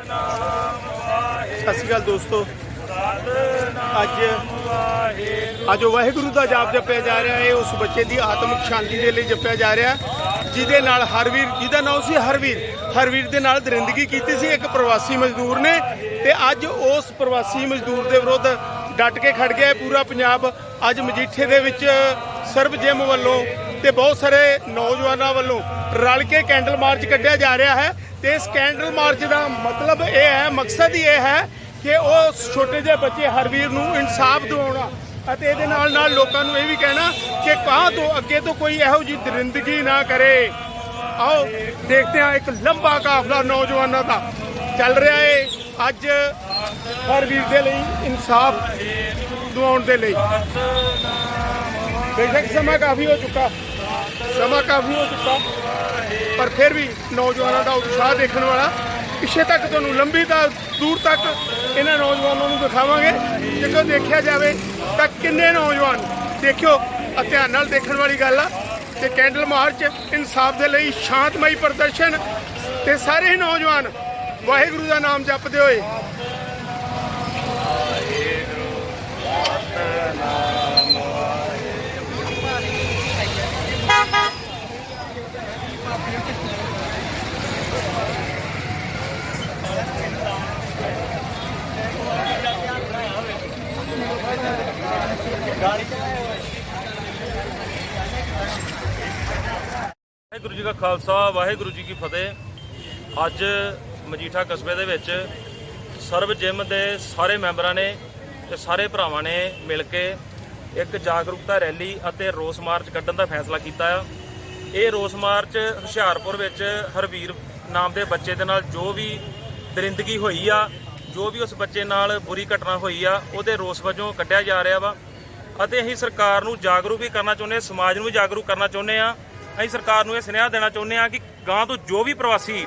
ਸਤਿ ਸ਼੍ਰੀ ਅਕਾਲ ਦੋਸਤੋ। ਅੱਜ ਅੱਜ ਵਾਹਿਗੁਰੂ ਦਾ ਜਾਪ ਜਪਿਆ ਜਾ ਰਿਹਾ ਹੈ। ਉਸ ਬੱਚੇ ਦੀ ਆਤਮਿਕ ਸ਼ਾਂਤੀ ਦੇ ਲਈ ਜਪਿਆ ਜਾ ਰਿਹਾ ਜਿਹਦੇ ਨਾਲ ਹਰਵੀਰ ਜਿਹਦਾ ਨਾਮ ਸੀ ਹਰਵੀਰ। ਹਰਵੀਰ ਦੇ ਨਾਲ ਦਰਿੰਦਗੀ ਕੀਤੀ ਸੀ ਇੱਕ ਪ੍ਰਵਾਸੀ ਮਜ਼ਦੂਰ ਨੇ ਤੇ ਅੱਜ ਉਸ ਪ੍ਰਵਾਸੀ ਮਜ਼ਦੂਰ ਦੇ ਵਿਰੁੱਧ ਡਟ ਕੇ ਖੜ ਗਿਆ ਹੈ ਪੂਰਾ ਪੰਜਾਬ। ਅੱਜ ਮਜੀਠੇ ਦੇ ਵਿੱਚ ਸਰਬ ਜਿਮ ਵੱਲੋਂ ਤੇ ਬਹੁਤ ਸਾਰੇ ਨੌਜਵਾਨਾਂ ਵੱਲੋਂ ਰਲ ਕੇ ਕੈਂਡਲ ਮਾਰਚ ਕੱਢਿਆ ਜਾ ਰਿਹਾ ਹੈ। ਤੇ ਸਕੈਂਡਲ ਮਾਰਚ ਦਾ ਮਤਲਬ ਇਹ ਹੈ, ਮਕਸਦ ਹੀ ਇਹ ਹੈ ਕਿ ਉਹ ਛੋਟੇ ਜਿਹੇ ਬੱਚੇ ਹਰਵੀਰ ਨੂੰ ਇਨਸਾਫ ਦਿਵਾਉਣਾ ਅਤੇ ਇਹਦੇ ਨਾਲ ਨਾਲ ਲੋਕਾਂ ਨੂੰ ਇਹ ਵੀ ਕਹਿਣਾ ਕਿ ਕਾਹ ਤੋਂ ਅੱਗੇ ਤੋਂ ਕੋਈ ਇਹੋ ਜਿਹੀ ਦਰਿੰਦਗੀ ਨਾ ਕਰੇ। ਆਓ, ਦੇਖਦੇ ਹਾਂ ਇੱਕ ਲੰਬਾ ਕਾਫਲਾ ਨੌਜਵਾਨਾਂ ਦਾ ਚੱਲ ਰਿਹਾ ਏ ਅੱਜ ਹਰਵੀਰ ਦੇ ਲਈ ਇਨਸਾਫ ਦਿਵਾਉਣ ਦੇ ਲਈ। ਬੇਸ਼ੱਕ ਸਮਾਂ ਕਾਫੀ ਹੋ ਚੁੱਕਾ। ਸਮਾਂ ਕਾਫੀ ਹੋ ਚੁੱਕਾ, ਪਰ ਫਿਰ ਵੀ ਨੌਜਵਾਨਾਂ ਦਾ ਉਤਸ਼ਾਹ ਦੇਖਣ ਵਾਲਾ। ਪਿੱਛੇ ਤੱਕ ਤੁਹਾਨੂੰ ਲੰਬੀ ਤਾਂ ਦੂਰ ਤੱਕ ਇਹਨਾਂ ਨੌਜਵਾਨਾਂ ਨੂੰ ਦਿਖਾਵਾਂਗੇ। ਜਦੋਂ ਦੇਖਿਆ ਜਾਵੇ ਤਾਂ ਕਿੰਨੇ ਨੌਜਵਾਨ ਦੇਖਿਓ ਧਿਆਨ ਨਾਲ ਦੇਖਣ ਵਾਲੀ ਗੱਲ ਆ ਤੇ ਕੈਂਡਲ ਮਾਰਚ ਇਨਸਾਫ ਦੇ ਲਈ ਸ਼ਾਂਤਮਈ ਪ੍ਰਦਰਸ਼ਨ ਤੇ ਸਾਰੇ ਹੀ ਨੌਜਵਾਨ ਵਾਹਿਗੁਰੂ ਦਾ ਨਾਮ ਜਪਦੇ ਹੋਏ ਵਾਹਿਗੁਰੂ ਜੀ ਕਾ ਖਾਲਸਾ, ਵਾਹਿਗੁਰੂ ਜੀ ਕੀ ਫਤਿਹ। ਅੱਜ ਮਜੀਠਾ ਕਸਬੇ ਦੇ ਵਿੱਚ ਸਰਬ ਜਿਮ ਦੇ ਸਾਰੇ ਮੈਂਬਰਾਂ ਨੇ ਤੇ ਸਾਰੇ ਭਰਾਵਾਂ ਨੇ ਮਿਲ ਕੇ ਇੱਕ ਜਾਗਰੂਕਤਾ ਰੈਲੀ ਅਤੇ ਰੋਸ ਮਾਰਚ ਕੱਢਣ ਦਾ ਫੈਸਲਾ ਕੀਤਾ ਆ। ਇਹ ਰੋਸ ਮਾਰਚ ਹੁਸ਼ਿਆਰਪੁਰ ਵਿੱਚ ਹਰਵੀਰ ਨਾਮ ਦੇ ਬੱਚੇ ਦੇ ਨਾਲ ਜੋ ਵੀ ਦਰਿੰਦਗੀ ਹੋਈ ਆ, ਜੋ ਵੀ ਉਸ ਬੱਚੇ ਨਾਲ ਬੁਰੀ ਘਟਨਾ ਹੋਈ ਆ, ਉਹਦੇ ਰੋਸ ਵਜੋਂ ਕੱਢਿਆ ਜਾ ਰਿਹਾ ਵਾ। ਅਤੇ ਅਸੀਂ ਸਰਕਾਰ ਨੂੰ ਜਾਗਰੂਕ ਵੀ ਕਰਨਾ ਚਾਹੁੰਦੇ ਹਾਂ, ਸਮਾਜ ਨੂੰ ਵੀ ਜਾਗਰੂਕ ਕਰਨਾ ਚਾਹੁੰਦੇ ਹਾਂ। ਅਸੀਂ ਸਰਕਾਰ ਨੂੰ ਇਹ ਸੁਨੇਹਾ ਦੇਣਾ ਚਾਹੁੰਦੇ ਹਾਂ ਕਿ ਗਾਂ ਤੋਂ ਜੋ ਵੀ ਪ੍ਰਵਾਸੀ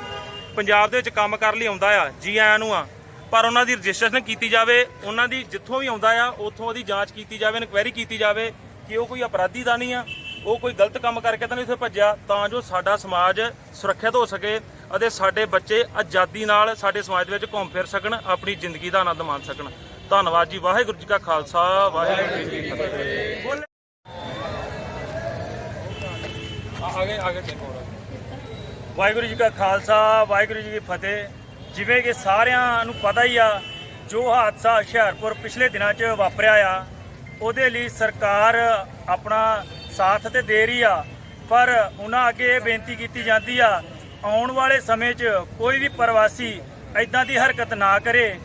ਪੰਜਾਬ ਦੇ ਵਿੱਚ ਕੰਮ ਕਰਨ ਲਈ ਆਉਂਦਾ ਆ, ਜੀ ਆਇਆਂ ਨੂੰ ਆ, ਪਰ ਉਹਨਾਂ ਦੀ ਰਜਿਸਟ੍ਰੇਸ਼ਨ ਕੀਤੀ ਜਾਵੇ, ਉਹਨਾਂ ਦੀ ਜਿੱਥੋਂ ਵੀ ਆਉਂਦਾ ਆ, ਉੱਥੋਂ ਉਹਦੀ ਜਾਂਚ ਕੀਤੀ ਜਾਵੇ, ਇਨਕੁਆਇਰੀ ਕੀਤੀ ਜਾਵੇ ਕਿ ਉਹ ਕੋਈ ਅਪਰਾਧੀ ਤਾਂ ਨਹੀਂ ਆ, ਉਹ ਕੋਈ ਗਲਤ ਕੰਮ ਕਰਕੇ ਤਾਂ ਨਹੀਂ ਇੱਥੇ ਭੱਜਿਆ, ਤਾਂ ਜੋ ਸਾਡਾ ਸਮਾਜ ਸੁਰੱਖਿਅਤ ਹੋ ਸਕੇ ਅਤੇ ਸਾਡੇ ਬੱਚੇ ਆਜ਼ਾਦੀ ਨਾਲ ਸਾਡੇ ਸਮਾਜ ਦੇ ਵਿੱਚ ਘੁੰਮ ਫਿਰ ਸਕਣ, ਆਪਣੀ ਜ਼ਿੰਦਗੀ ਦਾ ਆਨੰਦ ਮਾਣ ਸਕਣ। ਧੰਨਵਾਦ ਜੀ, ਵਾਹਿਗੁਰੂ ਜੀ ਕਾ ਖਾਲਸਾ, ਵਾਹਿਗੁਰੂ ਜੀ ਕੀ ਫਤਿਹ। ਆਗੇ ਆਗੇ ਵਾਹਿਗੁਰੂ ਜੀ ਕਾ ਖਾਲਸਾ, ਵਾਹਿਗੁਰੂ ਜੀ ਕੀ ਫਤਿਹ। ਜਿਵੇਂ ਕਿ ਸਾਰਿਆਂ ਨੂੰ ਪਤਾ ਹੀ ਆ, ਜੋ ਹਾਦਸਾ ਹੁਸ਼ਿਆਰਪੁਰ ਪਿਛਲੇ ਦਿਨਾਂ 'ਚ ਵਾਪਰਿਆ ਆ, ਉਹਦੇ ਲਈ ਸਰਕਾਰ ਆਪਣਾ ਸਾਥ ਤੇ ਦੇ ਰਹੀ ਆ। ਪਰ ਉਹਨਾਂ ਅੱਗੇ ਇਹ ਬੇਨਤੀ ਕੀਤੀ ਜਾਂਦੀ ਆ, ਆਉਣ ਵਾਲੇ ਸਮੇਂ 'ਚ ਕੋਈ ਵੀ ਪ੍ਰਵਾਸੀ ਐਦਾਂ ਦੀ ਹਰਕਤ ਨਾ ਕਰੇ।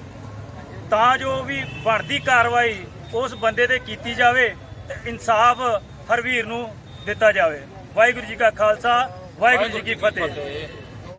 ਤਾਂ ਜੋ ਵੀ ਬਣਦੀ ਕਾਰਵਾਈ ਉਸ ਬੰਦੇ ਤੇ ਕੀਤੀ ਜਾਵੇ ਤੇ ਇਨਸਾਫ ਹਰਵੀਰ ਨੂੰ ਦਿੱਤਾ ਜਾਵੇ। ਵਾਹਿਗੁਰੂ ਜੀ ਕਾ ਖਾਲਸਾ, ਵਾਹਿਗੁਰੂ ਜੀ ਕੀ ਫਤਿਹ।